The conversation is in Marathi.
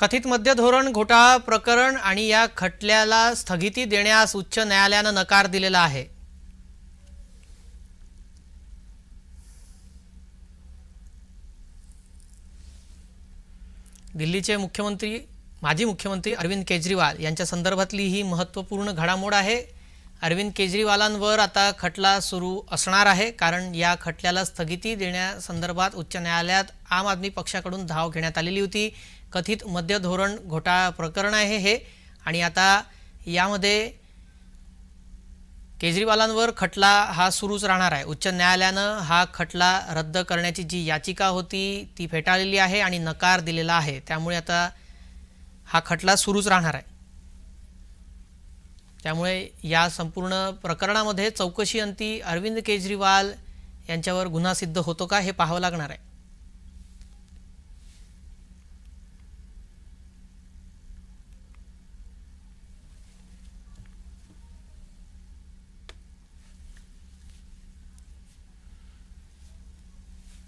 कथित मद्य धोरण घोटाळा प्रकरण आणि या खटल्याला स्थगिती देण्यास उच्च न्यायालयानं नकार दिलेला आहे. दिल्लीचे मुख्यमंत्री माजी मुख्यमंत्री अरविंद केजरीवाल यांच्या संदर्भातली ही महत्त्वपूर्ण घडामोड आहे. अरविंद केजरीवालांवर आता खटला सुरू असणार आहे कारण या खटल्याला स्थगिती देण्यासंदर्भात उच्च न्यायालयात आम आदमी पक्षाकडून धाव घेण्यात आलेली होती. कथित मद्य धोरण घोटाळा प्रकरण आहे हे. आणि आता यामध्ये केजरीवालांवर खटला हा सुरूच राहणार आहे. उच्च न्यायालयानं हा खटला रद्द करण्याची जी याचिका होती ती फेटाळलेली आहे आणि नकार दिलेला आहे. त्यामुळे आता हा खटला सुरूच राहणार आहे. त्यामुळे या संपूर्ण प्रकरणामध्ये चौकशी अंती अरविंद केजरीवाल यांच्यावर गुन्हा सिद्ध होतो का हे पाहावं लागणार आहे.